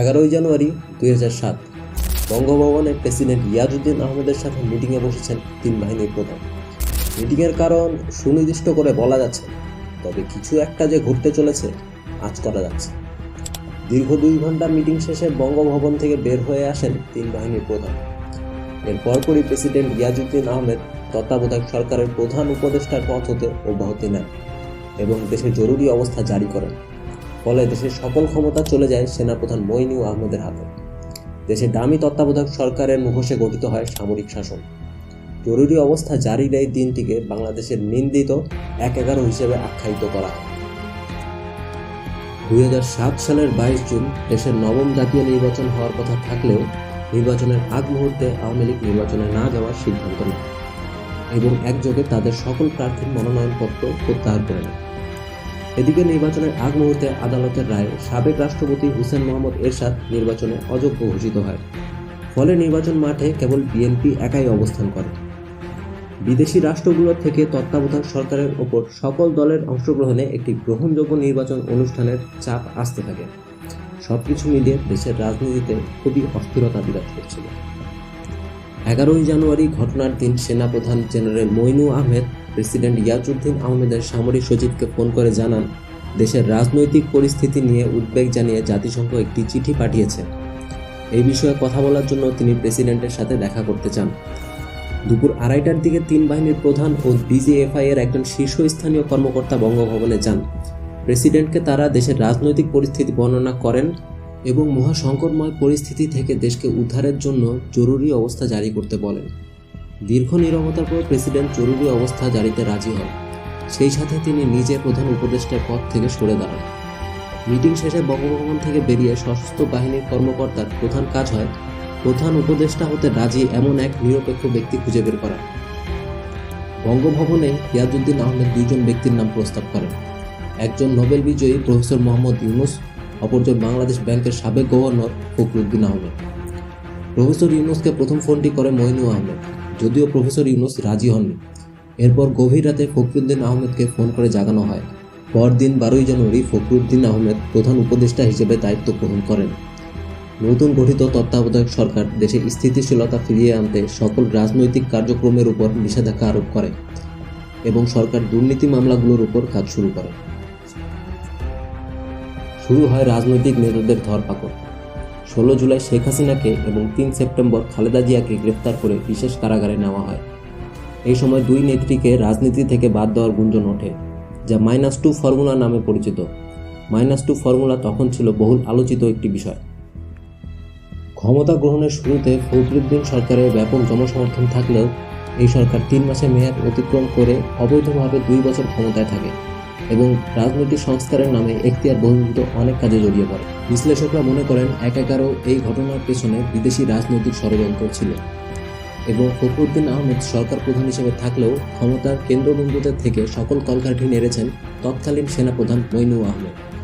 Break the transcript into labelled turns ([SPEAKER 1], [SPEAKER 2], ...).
[SPEAKER 1] এগারোই জানুয়ারি দুই সাত। বঙ্গভবনে প্রেসিডেন্ট ইয়াজউদ্দিন আহমেদের সাথে মিটিংয়ে বসেছেন তিন বাহিনীর প্রধান। মিটিংয়ের কারণ সুনির্দিষ্ট করে বলা যাচ্ছে তবে কিছু একটা যে ঘটতে চলেছে, আজ করা যাচ্ছে। দীর্ঘ দুই ঘণ্টা মিটিং শেষে বঙ্গভবন থেকে বের হয়ে আসেন তিন বাহিনীর প্রধান। এর পরপরই প্রেসিডেন্ট ইয়াজউদ্দিন আহমেদ তত্ত্বাবধায়ক সরকারের প্রধান উপদেষ্টার পদ হতে অব্যাহতি নেন এবং দেশে জরুরি অবস্থা জারি করেন। ফলে দেশের সকল ক্ষমতা চলে যায় সেনাপ্রধান মইনু আহমেদের হাতে। দেশের দামি তত্ত্বাবধায়ক সরকারের মুখোশে গঠিত হয় সামরিক শাসন। জরুরি অবস্থা জারির এই দিনটিকে বাংলাদেশের নিন্দিত এক এগারো হিসেবে আখ্যায়িত করা হয়। দুই সালের বাইশ জুন দেশের নবম জাতীয় নির্বাচন হওয়ার কথা থাকলেও নির্বাচনের আগ মুহূর্তে আওয়ামী লীগ নির্বাচনে না যাওয়ার সিদ্ধান্ত নেয় এবং একযোগে তাদের সকল প্রার্থীর মনোনয়নপত্র প্রত্যাহার করে নেয়। এদিকে নির্বাচনের আগ মুহূর্তে আদালতের রায়ে সাবেক রাষ্ট্রপতি হুসেন মোহাম্মদ এরশাদ নির্বাচনে অযোগ্য ঘোষিত হয়। ফলে নির্বাচন মাঠে কেবল বিএনপি একাই অবস্থান করে। বিদেশি রাষ্ট্রগুলোর থেকে তত্ত্বাবধায়ক সরকারের ওপর সকল দলের অংশগ্রহণে একটি গ্রহণযোগ্য নির্বাচন অনুষ্ঠানের চাপ আসতে থাকে। সবকিছু মিলিয়ে দেশের রাজনীতিতে খুবই অস্থিরতা বিরাজ করছিল। এগারোই জানুয়ারি ঘটনার দিন সেনাপ্রধান জেনারেল মইনু আহমেদ প্রেসিডেন্ট ইয়াজউদ্দিন আহমেদের সামরিক সচিবকে ফোন করে জানান, দেশের রাজনৈতিক পরিস্থিতি নিয়ে উদ্বেগ জানিয়ে জাতিসংঘ একটি চিঠি পাঠিয়েছে। এই বিষয়ে কথা বলার জন্য তিনি প্রেসিডেন্টের সাথে দেখা করতে চান। দুপুর আড়াইটার দিকে তিন বাহিনীর প্রধান ও ডিজিএফআই এর একজন শীর্ষস্থানীয় কর্মকর্তা বঙ্গভবনে যান। প্রেসিডেন্টকে তারা দেশের রাজনৈতিক পরিস্থিতি বর্ণনা করেন এবং মহা সংকটময় পরিস্থিতি থেকে দেশকে উদ্ধারের জন্য জরুরি অবস্থা জারি করতে বলেন। দীর্ঘ নীরবতার পর প্রেসিডেন্ট জরুরি অবস্থা জারিতে রাজি হন। সেই সাথে তিনি নিজে প্রধান উপদেষ্টার পদ থেকে সরে দাঁড়ান। মিটিং শেষে বঙ্গভবন থেকে বেরিয়ে সশস্ত্র বাহিনীর কর্মকর্তার প্রধান কাজ হয়, প্রধান উপদেষ্টা হতে রাজি এমন এক নিরপেক্ষ ব্যক্তি খুঁজে বের করা। বঙ্গভবনে ইয়াজউদ্দিন আহমেদ দুইজন ব্যক্তির নাম প্রস্তাব করেন। একজন নোবেল বিজয়ী প্রফেসর মোহাম্মদ ইউনুস, অপরজন বাংলাদেশ ব্যাংকের সাবেক গভর্নর ফখরুদ্দিন আহমেদ। প্রফেসর ইউনুসকে প্রথম ফোনটি করে মইনু আহমেদ। যদিও প্রফেসর ইউনুস রাজি হননি। এরপর গভীর রাতে ফখরুদ্দিন আহমেদকে ফোন করে জাগানো হয়। পরদিন বারোই জানুয়ারি ফখরুদ্দিন আহমেদ প্রধান উপদেষ্টা হিসেবে দায়িত্ব গ্রহণ করেন। নতুন গঠিত তত্ত্বাবধায়ক সরকার দেশে স্থিতিশীলতা ফিরিয়ে আনতে সকল রাজনৈতিক কার্যক্রমের উপর নিষেধাজ্ঞা আরোপ করে এবং সরকার দুর্নীতি মামলাগুলোর উপর কাজ শুরু করে। শুরু হয় রাজনৈতিক নেতাদের ধরপাকড়। ষোলো জুলাই শেখ হাসিনাকে এবং তিন সেপ্টেম্বর খালেদা জিয়াকে গ্রেফতার করে বিশেষ কারাগারে নেওয়া হয়। এই সময় দুই নেত্রীকে রাজনীতি থেকে বাদ দেওয়ার গুঞ্জন ওঠে, যা মাইনাস টু ফর্মুলা নামে পরিচিত। মাইনাস টু ফর্মুলা তখন ছিল বহুল আলোচিত একটি বিষয়। ক্ষমতা গ্রহণের শুরুতে ফখরুদ্দিন সরকারের ব্যাপক জনসমর্থন থাকলেও এই সরকার তিন মাসে মেয়াদ অতিক্রম করে অবৈধভাবে দুই বছর ক্ষমতায় থাকে। এবং রাজনৈতিক সংস্কারের নামে এখতিয়ার বহির্ভূত অনেক কাজে জড়িয়ে পড়ে। বিশ্লেষকরা মনে করেন এক এগারো এই ঘটনার পেছনে বিদেশি রাজনৈতিক ষড়যন্ত্র ছিল এবং ফখরুদ্দিন আহমেদ সরকার প্রধান হিসেবে থাকলেও ক্ষমতার কেন্দ্রবিন্দুতে থেকে সকল কলকাঠি নেড়েছেন তৎকালীন সেনাপ্রধান মইনু আহমেদ।